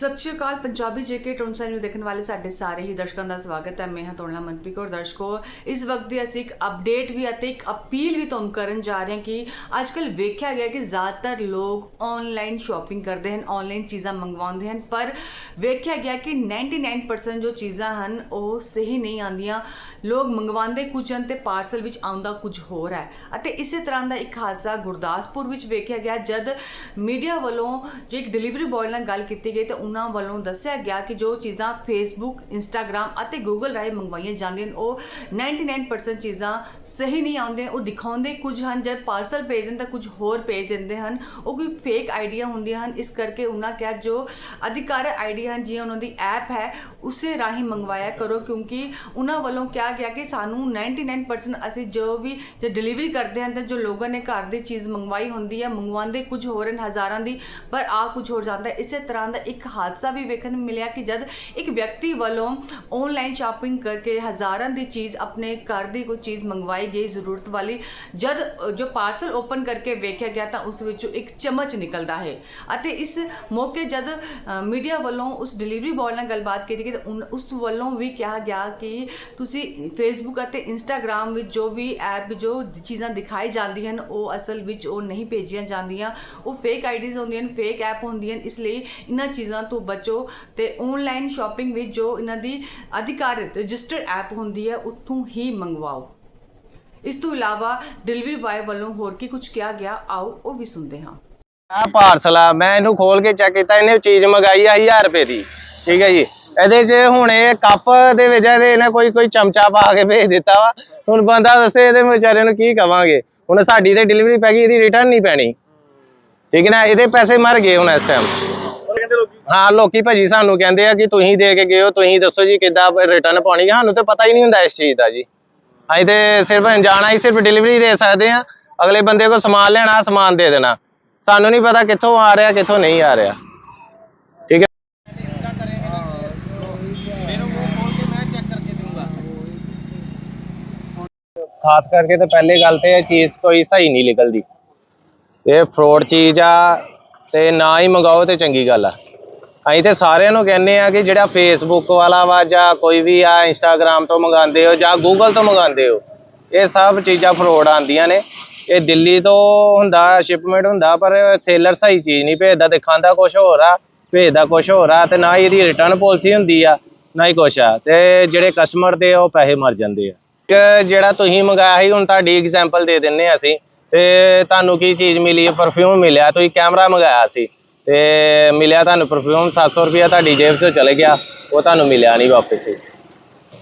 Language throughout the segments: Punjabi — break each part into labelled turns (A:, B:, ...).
A: ਸਤਿ ਸ਼੍ਰੀ ਅਕਾਲ, ਪੰਜਾਬੀ ਜੇਕੇ ਟੋਨਸਾ ਨੂੰ ਦੇਖਣ ਵਾਲੇ ਸਾਡੇ ਸਾਰੇ ਹੀ ਦਰਸ਼ਕਾਂ ਦਾ ਸਵਾਗਤ ਹੈ। ਮੈਂ ਹਾਂ ਤੋੜਨਾ ਮਨਪ੍ਰੀਤ ਕੌਰ, ਦਰਸ਼ਕੋ। ਇਸ ਵਕਤ ਦੀ ਅਸੀਂ ਇੱਕ ਅਪਡੇਟ ਵੀ ਅਤੇ ਇੱਕ ਅਪੀਲ ਵੀ ਤੁਹਾਨੂੰ ਕਰਨ ਜਾ ਰਹੇ ਹਾਂ ਕਿ ਅੱਜਕੱਲ ਵੇਖਿਆ ਗਿਆ ਕਿ ਜ਼ਿਆਦਾਤਰ ਲੋਕ ਆਨਲਾਈਨ ਸ਼ਾਪਿੰਗ ਕਰਦੇ ਹਨ ਆਨਲਾਈਨ ਚੀਜ਼ਾਂ ਮੰਗਵਾਉਂਦੇ ਹਨ, ਪਰ ਵੇਖਿਆ ਗਿਆ ਕਿ 99% ਜੋ ਚੀਜ਼ਾਂ ਹਨ, ਉਹ ਸਹੀ ਨਹੀਂ ਆਉਂਦੀਆਂ। ਲੋਕ ਮੰਗਵਾਉਂਦੇ ਕੁਝ ਹਨ ਤੇ ਪਾਰਸਲ ਵਿੱਚ ਆਉਂਦਾ ਕੁਝ ਹੋਰ ਹੈ। ਅਤੇ ਇਸੇ ਤਰ੍ਹਾਂ ਦਾ ਇੱਕ ਹਾਦਸਾ ਗੁਰਦਾਸਪੁਰ ਵਿੱਚ ਵੇਖਿਆ ਗਿਆ, ਜਦ ਮੀਡੀਆ ਵੱਲੋਂ ਜੋ ਇੱਕ ਡਿਲੀਵਰੀ ਬॉय ਨਾਲ ਗੱਲ ਕੀਤੀ ਗਈ, ਤਾਂ ਉਹਨਾਂ ਵੱਲੋਂ ਦੱਸਿਆ ਗਿਆ ਕਿ ਜੋ ਚੀਜ਼ਾਂ ਫੇਸਬੁੱਕ ਇੰਸਟਾਗ੍ਰam ਅਤੇ ਗੂਗਲ ਰਾਹੀਂ ਮੰਗਵਾਈਆਂ ਜਾਂਦੀਆਂ ਹਨ ਉਹ 99% ਚੀਜ਼ਾਂ ਸਹੀ ਨਹੀਂ ਆਉਂਦੀਆਂ, ਉਹ ਦਿਖਾਉਂਦੇ ਕੁਝ ਹਨ ਜਦ ਪਾਰਸਲ ਭੇਜਦੇ ਤਾਂ ਕੁਝ ਹੋਰ ਭੇਜ ਦਿੰਦੇ ਹਨ, ਉਹ ਕੋਈ ਫੇਕ ਆਈਡੀਆ ਹੁੰਦੀਆਂ ਹਨ, ਇਸ ਕਰਕੇ ਉਹਨਾਂ ਕਿਹਾ ਜੋ ਅਧਿਕਾਰ ਆਈਡੀਆ ਹਨ, ਜਿਵੇਂ ਉਹਨਾਂ ਦੀ ਐਪ ਹੈ, ਉਸੇ ਰਾਹੀਂ ਮੰਗਵਾਇਆ ਕਰੋ, ਕਿਉਂਕਿ ਉਹਨਾਂ ਵੱਲੋਂ ਕਿਹਾ ਗਿਆ ਕਿ ਸਾਨੂੰ 99% ਅਸੀਂ ਜੋ ਵੀ, ਜੇ ਡਿਲੀਵਰੀ ਕਰਦੇ ਹਨ, ਤਾਂ ਜੋ ਲੋਕਾਂ ਨੇ ਘਰ ਦੀ ਚੀਜ਼ ਮੰਗਵਾਈ ਹੁੰਦੀ ਹੈ, ਮੰਗਵਾਉਂਦੇ ਕੁਝ ਹੋਰ ਹਨ, ਹਜ਼ਾਰਾਂ ਦੀ, ਪਰ ਆ ਕੁਝ ਹੋਰ ਜਾਂਦਾ ਇਸੇ ਤਰ੍ਹਾਂ ਦਾ ਇੱਕ ਹਾਦਸਾ ਵੀ ਵੇਖਣ ਨੂੰ ਮਿਲਿਆ ਕਿ ਜਦ ਇੱਕ ਵਿਅਕਤੀ ਵੱਲੋਂ ਆਨਲਾਈਨ ਸ਼ਾਪਿੰਗ ਕਰਕੇ ਹਜ਼ਾਰਾਂ ਦੀ ਚੀਜ਼ ਆਪਣੇ ਘਰ ਦੀ ਕੋਈ ਚੀਜ਼ ਮੰਗਵਾਈ ਗਈ ਜ਼ਰੂਰਤ ਵਾਲੀ, ਜਦ ਜੋ ਪਾਰਸਲ ਓਪਨ ਕਰਕੇ ਵੇਖਿਆ ਗਿਆ ਤਾਂ ਉਸ ਵਿੱਚੋਂ ਇੱਕ ਚਮਚ ਨਿਕਲਦਾ ਹੈ। ਅਤੇ ਇਸ ਮੌਕੇ ਜਦ ਮੀਡੀਆ ਵੱਲੋਂ ਉਸ ਡਿਲੀਵਰੀ ਬॉय ਨਾਲ ਗੱਲਬਾਤ ਕੀਤੀ ਗਈ ਤਾਂ ਉਨ- ਉਸ ਵੱਲੋਂ ਵੀ ਕਿਹਾ ਗਿਆ ਕਿ ਤੁਸੀਂ ਫੇਸਬੁੱਕ ਅਤੇ ਇੰਸਟਾਗ੍ਰam ਵਿੱਚ ਜੋ ਵੀ ਐਪ ਜੋ ਚੀਜ਼ਾਂ ਦਿਖਾਈ ਜਾਂਦੀਆਂ ਹਨ, ਉਹ ਅਸਲ ਵਿੱਚ ਉਹ ਨਹੀਂ ਭੇਜੀਆਂ ਜਾਂਦੀਆਂ। ਉਹ ਫੇਕ ਆਈਡੀਜ਼ ਹੁੰਦੀਆਂ ਨੇ ਫੇਕ ਐਪ ਹੁੰਦੀਆਂ ਨੇ ਇਸ ਲਈ ਇਹਨਾਂ ਚੀਜ਼ਾਂ ਤੋਂ ਬਚੋ ਤੇ ਆਨਲਾਈਨ ਸ਼ਾਪਿੰਗ ਵਿੱਚ ਜੋ ਇਹਨਾਂ ਦੀ ਅਧਿਕਾਰਿਤ ਰਜਿਸਟਰਡ ਐਪ ਹੁੰਦੀ ਹੈ, ਉੱਥੋਂ ਹੀ ਮੰਗਵਾਓ। ਇਸ ਤੋਂ ਇਲਾਵਾ ਡਿਲੀਵਰੀ ਬਾਏ ਵੱਲੋਂ ਹੋਰ ਕੀ ਕੁਝ ਕਿਹਾ ਗਿਆ, ਆਓ ਉਹ ਵੀ ਸੁਣਦੇ ਹਾਂ।
B: ਆ ਪਾਰਸਲ ਆ, ਮੈਂ ਇਹਨੂੰ ਖੋਲ ਕੇ ਚੈੱਕ ਕੀਤਾ, ਇਹਨੇ ਚੀਜ਼ ਮੰਗਾਈ ਆ 1000 ਰੁਪਏ ਦੀ, ਠੀਕ ਹੈ ਜੀ। ਇਹਦੇ 'ਚ ਹੁਣ ਇਹ ਕੱਪ ਦੇ ਵਿੱਚ ਇਹਦੇ ਇਹਨੇ ਕੋਈ ਕੋਈ ਚਮਚਾ ਪਾ ਕੇ ਭੇਜ ਦਿੱਤਾ ਵਾ। ਹੁਣ ਬੰਦਾ ਦੱਸੇ ਇਹਦੇ ਵਿਚਾਰੇ ਨੂੰ ਕੀ ਕਵਾਂਗੇ। ਹੁਣ ਸਾਡੀ ਤੇ ਡਿਲੀਵਰੀ ਪੈ ਗਈ, ਇਹਦੀ ਰਿਟਰਨ ਨਹੀਂ ਪੈਣੀ। ਠੀਕ ਹੈ ਨਾ, ਇਹਦੇ ਪੈਸੇ ਮਰ ਗਏ ਹੁਣ ਇਸ ਟਾਈਮ ਹਾਂ, ਲੋਕੀ ਭਾਜੀ ਸਾਨੂੰ ਕਹਿੰਦੇ ਆ ਕਿ ਤੁਸੀਂ ਦੇ ਕੇ ਗਏ ਹੋ, ਤੁਸੀਂ ਦੱਸੋ ਜੀ ਕਿੱਦਾਂ ਰਿਟਰਨ ਪਾਉਣੀ ਹੈ ਸਾਨੂੰ ਤਾਂ ਪਤਾ ਹੀ ਨਹੀਂ ਹੁੰਦਾ ਇਸ ਚੀਜ਼ ਦਾ ਜੀ। ਅਸੀਂ ਤੇ ਸਿਰਫ ਅਣਜਾਣਾ ਹੀ ਸਿਰਫ ਡਿਲੀਵਰੀ ਦੇ ਸਕਦੇ ਆ। ਅਗਲੇ ਬੰਦੇ ਕੋਲ ਸਮਾਨ ਲੈਣਾ, ਸਮਾਨ ਦੇ ਦੇਣਾ। ਸਾਨੂੰ ਨਹੀਂ ਪਤਾ ਕਿੱਥੋਂ ਆ ਰਿਹਾ, ਕਿੱਥੋਂ ਨਹੀਂ ਆ ਰਿਹਾ। ਠੀਕ ਹੈ? ਖਾਸ ਕਰਕੇ ਤਾਂ ਪਹਿਲੇ ਗੱਲ ਤੇ ਇਹ ਚੀਜ਼ ਕੋਈ ਸਹੀ ਨਹੀਂ ਨਿਕਲਦੀ। ਇਹ ਫਰੋਡ ਚੀਜ਼ ਆ ਤੇ ਨਾ ਹੀ ਮੰਗਾਓ ਤੇ ਚੰਗੀ ਗੱਲ ਆ। ਅਸੀਂ ਤੇ ਸਾਰਿਆਂ ਨੂੰ ਕਹਿੰਦੇ ਆ ਕਿ ਜਿਹੜਾ ਫੇਸਬੁੱਕ ਵਾਲਾ ਵਾ ਜਾਂ ਕੋਈ ਵੀ ਆ ਇੰਸਟਾਗ੍ਰam ਤੋਂ ਮੰਗਾਉਂਦੇ ਹੋ ਜਾਂ ਗੂਗਲ ਤੋਂ ਮੰਗਾਉਂਦੇ ਹੋ ਇਹ ਸਭ ਚੀਜ਼ਾਂ ਫਰੋਡ ਆਉਂਦੀਆਂ ਨੇ। ਇਹ ਦਿੱਲੀ ਤੋਂ ਹੁੰਦਾ ਸ਼ਿਪਮੈਂਟ ਹੁੰਦਾ ਪਰ ਸੇਲਰ ਸਹੀ ਚੀਜ਼ ਨਹੀਂ ਭੇਜਦਾ ਦਿਖਾਉਂਦਾ ਕੁਝ ਹੋਰ ਆ ਭੇਜਦਾ ਕੁਝ ਹੋਰ ਆ ਤੇ ਨਾ ਹੀ ਇਹਦੀ ਰਿਟਰਨ ਪਾਲਿਸੀ ਹੁੰਦੀ ਆ ਨਾ ਹੀ ਕੁਛ ਆ। ਤੇ ਜਿਹੜੇ ਕਸਟਮਰ ਦੇ ਆ, ਉਹ ਪੈਸੇ ਮਰ ਜਾਂਦੇ ਆ। ਇੱਕ ਜਿਹੜਾ ਤੁਸੀਂ ਮੰਗਾਇਆ ਸੀ ਹੁਣ ਤੁਹਾਡੀ ਐਗਜ਼ਾਮਪਲ ਦੇ ਦਿੰਨੇ ਆ ਅਸੀਂ ਤੇ ਤੁਹਾਨੂੰ ਕੀ ਚੀਜ਼ ਮਿਲੀ ਪਰਫਿਊਮ ਮਿਲਿਆ ਤੁਸੀਂ ਕੈਮਰਾ ਮੰਗਾਇਆ ਸੀ। ਤੇ ਮਿਲਿਆ ਤੁਹਾਨੂੰ ਪਰਫਿਊਮ 700 ਰੁਪਇਆ ਤੁਹਾਡੀ ਜੇਬ ਤੋਂ ਚਲੇ ਗਿਆ ਉਹ ਤੁਹਾਨੂੰ ਮਿਲਿਆ ਨਹੀਂ ਵਾਪਸ। ਹੀ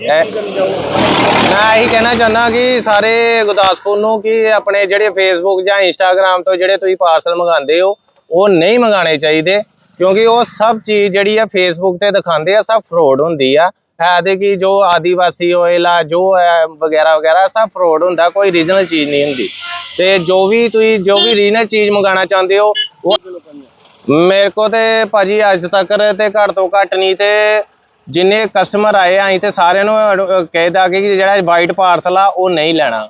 B: ਮੈਂ ਇਹੀ ਕਹਿਣਾ ਚਾਹੁੰਦਾ ਕਿ ਸਾਰੇ ਗੁਰਦਾਸਪੁਰ ਨੂੰ ਕਿ ਆਪਣੇ ਜਿਹੜੇ ਫੇਸਬੁੱਕ ਜਾਂ ਇੰਸਟਾਗ੍ਰam ਤੋਂ ਜਿਹੜੇ ਤੁਸੀਂ ਪਾਰਸਲ ਮੰਗਾਉਂਦੇ ਹੋ ਉਹ ਨਹੀਂ ਮੰਗਾਣੇ ਚਾਹੀਦੇ ਕਿਉਂਕਿ ਉਹ ਸਭ ਚੀਜ਼ ਜਿਹੜੀ ਆ ਫੇਸਬੁੱਕ ਤੇ ਦਿਖਾਉਂਦੇ ਆ ਸਭ ਫਰੋਡ ਹੁੰਦੀ ਆ। ਹੈ ਦੇ ਕਿ ਜੋ ਆਦੀਵਾਸੀ ਆਇਲ ਆ ਜੋ ਹੈ ਵਗੈਰਾ ਵਗੈਰਾ ਸਭ ਫਰੋਡ ਹੁੰਦਾ ਕੋਈ ਰੀਜਨਲ ਚੀਜ਼ ਨਹੀਂ ਹੁੰਦੀ। ਤੇ ਜੋ ਵੀ ਤੁਸੀਂ ਜੋ ਵੀ ਰੀਜਨਲ ਚੀਜ਼ ਮੰਗਾਣਾ ਚਾਹੁੰਦੇ ਹੋ ਉਹ ਮੇਰੇ ਕੋ ਤੇ ਭਾਜੀ ਅੱਜ ਤੱਕ ਤੇ ਘੱਟ ਤੋਂ ਘੱਟ ਨਹੀਂ ਤੇ ਜਿੰਨੇ ਕਸਟਮਰ ਆਏ ਆ ਅਸੀਂ ਤੇ ਸਾਰਿਆਂ ਨੂੰ ਕਹਿਦਾ ਕਿ ਜਿਹੜਾ ਵਾਈਟ ਪਾਰਸਲ ਆ ਉਹ ਨਹੀਂ ਲੈਣਾ।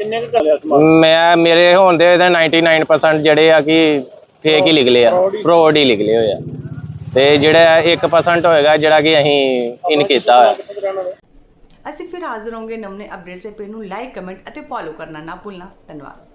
C: ਕਿੰਨੇ ਕੁ ਕਰ ਲਿਆ ਸਮਾਨ?
B: ਮੈਂ ਮੇਰੇ ਹੋਣ ਦੇ ਇਹਦੇ 99% ਜਿਹੜੇ ਆ ਕਿ ਫੇਕ ਹੀ ਨਿਕਲੇ ਆ ਫਰੋਡ ਹੀ। ਨਿਕਲੇ ਹੋਏ ਆ। ਤੇ ਜਿਹੜਾ 1% ਹੋਏਗਾ ਜਿਹੜਾ ਕਿ ਅਸੀਂ ਇਨ ਕੀਤਾ ਹੋਇਆ।
A: ਅਸੀਂ ਫਿਰ ਹਾਜ਼ਰ ਹੋਵਾਂਗੇ ਨਵੇਂ ਅਪਡੇਟ ਸੇ ਪੇ ਨੂੰ ਲਾਈਕ ਕਮੈਂਟ ਅਤੇ ਫੋਲੋ ਕਰਨਾ ਨਾ ਭੁੱਲਣਾ। ਧੰਨਵਾਦ।